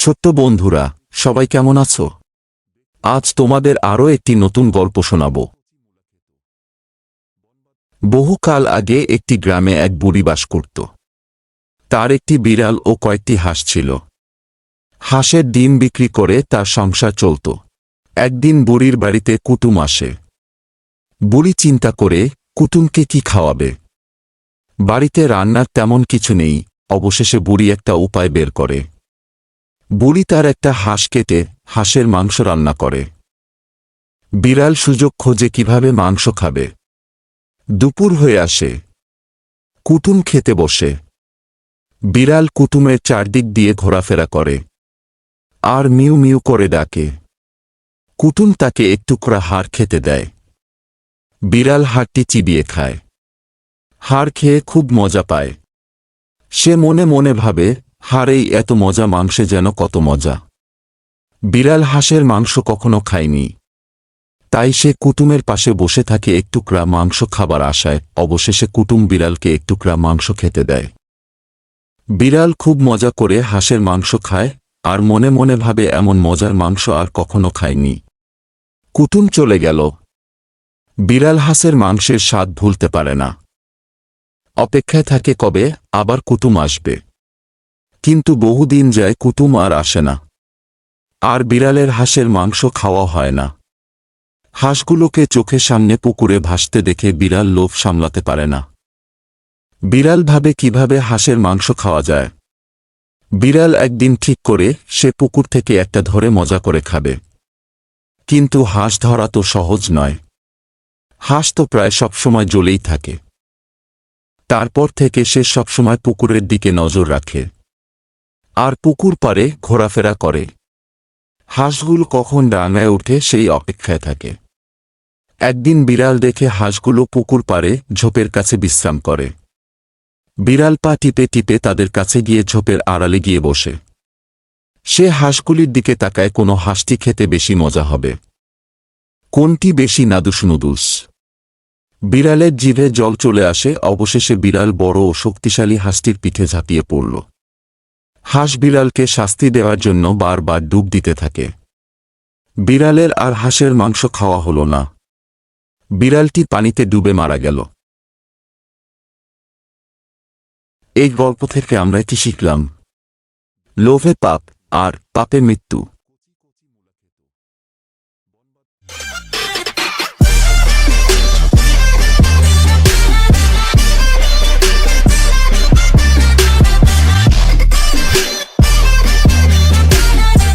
ছোট্ট বন্ধুরা, সবাই কেমন আছো? আজ তোমাদের আরও একটি নতুন গল্প শোনাব। বহুকাল আগে একটি গ্রামে এক বুড়ি বাস করত। তার একটি বিড়াল ও কয়েকটি হাঁস ছিল। হাঁসের ডিম বিক্রি করে তার সংসার চলত। একদিন বুড়ির বাড়িতে কুটুম আসে। বুড়ি চিন্তা করে, কুটুমকে কি খাওয়াবে? বাড়িতে রান্নার তেমন কিছু নেই, অবশেষে বুড়ি একটা উপায় বের করে। বুড়ি তার একটা হাঁস কেটে হাঁসের মাংস রান্না করে। বিড়াল সুযোগ খোঁজে কীভাবে মাংস খাবে। দুপুর হয়ে আসে। কুটুম খেতে বসে। বিড়াল কুটুমের চারদিক দিয়ে ঘোরাফেরা করে। আর মিউ মিউ করে ডাকে। কুটুম তাকে একটুকরা হাড় খেতে দেয়। বিড়াল হাড়টি চিবিয়ে খায়। হাড় খেয়ে খুব মজা পায়। সে মনে মনে ভাবে হাড়েই এত মজা মাংসে যেন কত মজা। বিড়াল হাঁসের মাংস কখনো খায়নি। তাই সে কুটুমের পাশে বসে থাকে একটুকরা মাংস খাবার আশায়, অবশেষে কুটুম বিড়ালকে একটুকরা মাংস খেতে দেয়। বিড়াল খুব মজা করে হাঁসের মাংস খায়, আর মনে মনে ভাবে এমন মজার মাংস আর কখনো খায়নি। কুটুম চলে গেল। বিড়াল হাঁসের মাংসের স্বাদ ভুলতে পারে না। অপেক্ষায় থাকে কবে আবার কুটুম আসবে। কিন্তু বহুদিন যায় কুটুম আর আসে না। আর বিড়ালের হাঁসের মাংস খাওয়া হয় না। হাঁসগুলোকে চোখের সামনে পুকুরে ভাসতে দেখে বিড়াল লোভ সামলাতে পারে না। বিড়াল ভাবে কীভাবে হাঁসের মাংস খাওয়া যায়। বিড়াল একদিন ঠিক করে সে পুকুর থেকে একটা ধরে মজা করে খাবে। কিন্তু হাঁস ধরা তো সহজ নয়। হাঁস তো প্রায় সবসময় জ্বলেই থাকে। তারপর থেকে সে সবসময় পুকুরের দিকে নজর রাখে। আর পুকুর পারে ঘোরাফেরা করে। হাঁসগুলো কখন ডাঙায় উঠে সেই অপেক্ষায় থাকে। একদিন বিড়াল দেখে হাঁসগুলো পুকুর পারে ঝোপের কাছে বিশ্রাম করে। বিড়াল পা টিপে টিপে তাদের কাছে গিয়ে ঝোপের আড়ালে গিয়ে বসে। সে হাঁসগুলির দিকে তাকায় কোনো হাঁসটি খেতে বেশি মজা হবে। কোনটি বেশি নাদুস নুদুস? বিড়ালের জিভে জল চলে আসে, অবশেষে বিড়াল বড় ও শক্তিশালী হাঁসটির পিঠে ঝাঁপিয়ে পড়ল। হাঁস বিড়ালকে শাস্তি দেওয়ার জন্য বারবার ডুব দিতে থাকে। বিড়ালের আর হাঁসের মাংস খাওয়া হল না। বিড়ালটি পানিতে ডুবে মারা গেল। এই গল্প থেকে আমরা কি শিখলাম। লোভে পাপ আর পাপে মৃত্যু।